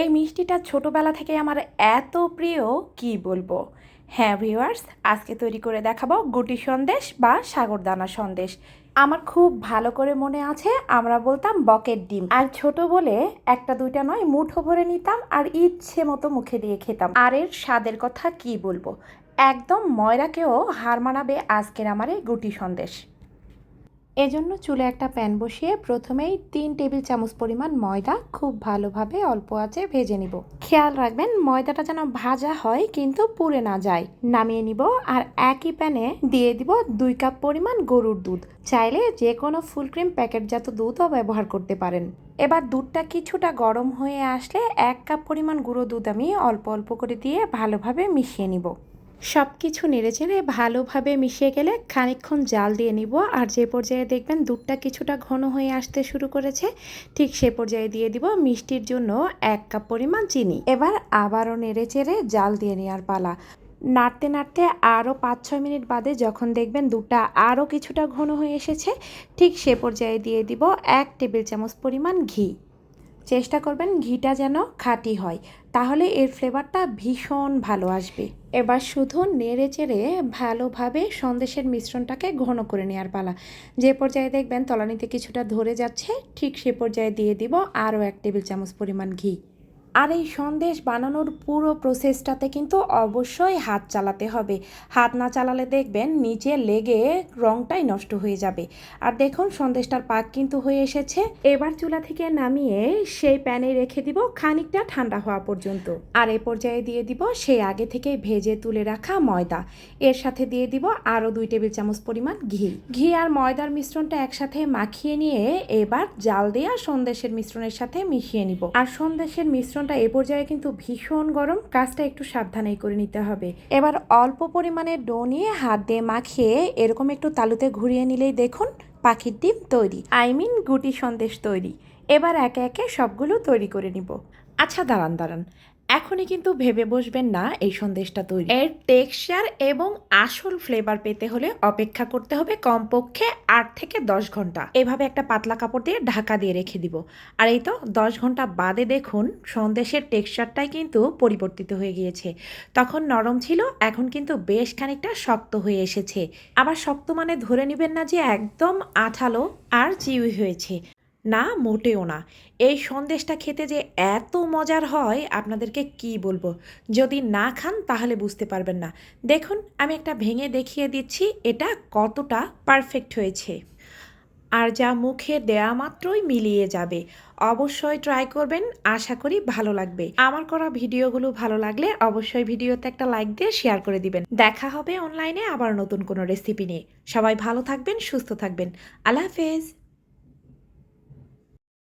এই মিষ্টিটা ছোটোবেলা থেকে আমার এত প্রিয়, কি বলব? হ্যাঁ ভিউয়ার্স আজকে তৈরি করে দেখাবো গুটি সন্দেশ বা সাগরদানা সন্দেশ। আমার খুব ভালো করে মনে আছে, আমরা বলতাম বকেট ডিম। আর ছোট বলে একটা দুইটা নয়, মুঠো ভরে নিতাম আর ইচ্ছে মতো মুখে দিয়ে খেতাম। আর এর স্বাদের কথা কি বলব? একদম ময়রাকেও হার মানাবে আজকের আমার এই গুটি সন্দেশ। এজন্য চুলে একটা প্যান বসিয়ে প্রথমেই তিন টেবিল চামচ পরিমাণ ময়দা খুব ভালোভাবে অল্প আঁচে ভেজে নিব। খেয়াল রাখবেন, ময়দাটা যেন ভাজা হয় কিন্তু পুড়ে না যায়। নামিয়ে নিব আর একই প্যানে দিয়ে দিব দুই কাপ পরিমাণ গরুর দুধ। চাইলে যে কোনো ফুল ক্রিম প্যাকেটজাত দুধও ব্যবহার করতে পারেন। এবার দুধটা কিছুটা গরম হয়ে আসলে এক কাপ পরিমাণ গুঁড়ো দুধ আমি অল্প অল্প করে দিয়ে ভালোভাবে মিশিয়ে নিব। সব কিছু নেড়েচেড়ে ভালোভাবে মিশিয়ে গেলে খানিকক্ষণ জাল দিয়ে নিব। আর যে পর্যায়ে দেখবেন দুধটা কিছুটা ঘন হয়ে আসতে শুরু করেছে, ঠিক সে পর্যায়ে দিয়ে দিব মিষ্টির জন্য এক কাপ পরিমাণ চিনি। এবার আবারও নেড়েচেড়ে জাল দিয়ে নেওয়ার পালা। নাড়তে নাড়তে আরও পাঁচ ছয় মিনিট বাদে যখন দেখবেন দুধটা আরও কিছুটা ঘন হয়ে এসেছে, ঠিক সে পর্যায়ে দিয়ে দিব এক টেবিল চামচ পরিমাণ ঘি। চেষ্টা করবেন ঘিটা যেন খাঁটি হয়। তাহলে এর ফ্লেভারটা ভীষণ ভালো আসবে। এবার শুধু নেড়ে চেড়ে ভালোভাবে সন্দেশের মিশ্রণটাকে ঘন করে নেওয়ার পালা। যে পর্যায়ে দেখবেন তলানিতে কিছুটা ধরে যাচ্ছে, ঠিক সে পর্যায়ে দিয়ে দিব আরও এক টেবিল চামচ পরিমাণ ঘি। আর এই সন্দেশ বানানোর পুরো প্রসেসটাতে কিন্তু অবশ্যই হাত চালাতে হবে। হাত না চালালে দেখবেন নিচে লেগে রংটাই নষ্ট হয়ে যাবে। আর দেখুন, সন্দেশটার পাক কিন্তু হয়ে এসেছে। এবার চুলা থেকে নামিয়ে সেই প্যানে রেখে দিব খানিকটা ঠান্ডা হওয়া পর্যন্ত। আর এ পর্যায়ে দিয়ে দিব সেই আগে থেকে ভেজে তুলে রাখা ময়দা। এর সাথে দিয়ে দিব আরও দুই টেবিল চামচ পরিমাণ ঘি। ঘি আর ময়দার মিশ্রণটা একসাথে মাখিয়ে নিয়ে এবার জাল দেওয়া সন্দেশের মিশ্রণের সাথে মিশিয়ে নিব। আর সন্দেশের মিশ্রণটা এ পর্যায়ে কিন্তু ভীষণ গরম। কাজটা একটু সাবধানেই করে নিতে হবে। এবার অল্প পরিমাণে ডো নিয়ে হাত দিয়ে মাখিয়ে এরকম একটু তালুতে ঘুরিয়ে নিলেই দেখুন পাখির ডিম তৈরি। আই মিন গুটি সন্দেশ তৈরি। এবার একে একে সবগুলো তৈরি করে নিব। আচ্ছা দাঁড়ান দাঁড়ান। এখনই কিন্তু ভেবে বসবেন না এই সন্দেশটা তৈরি। এর টেক্সচার এবং আসল ফ্লেভার পেতে হলে অপেক্ষা করতে হবে কমপক্ষে আট থেকে দশ ঘণ্টা। এভাবে একটা পাতলা কাপড় দিয়ে ঢাকা দিয়ে রেখে দিব। আর এই তো দশ ঘণ্টা বাদে দেখুন সন্দেশের টেক্সচারটাই কিন্তু পরিবর্তিত হয়ে গিয়েছে। তখন নরম ছিল, এখন কিন্তু বেশ খানিকটা শক্ত হয়ে এসেছে। আবার শক্ত মানে ধরে নেবেন না যে একদম আঠালো আর চিউই হয়েছে। না, মোটেও না। এই সন্দেশটা খেতে যে এত মজার হয়, আপনাদেরকে কি বলব? যদি না খান, তাহলে বুঝতে পারবেন না। দেখুন, আমি একটা ভেঙে দেখিয়ে দিচ্ছি, এটা কতটা পারফেক্ট হয়েছে। আর যা মুখে দেয়া মাত্রই মিলিয়ে যাবে। অবশ্যই ট্রাই করবেন, আশা করি ভালো লাগবে। আমার করা ভিডিওগুলো ভালো লাগলে অবশ্যই ভিডিওতে একটা লাইক দিয়ে শেয়ার করে দিবেন। দেখা হবে অনলাইনে আবার নতুন কোনো রেসিপি নিয়ে। সবাই ভালো থাকবেন, সুস্থ থাকবেন। আল্লাহ হাফেজ।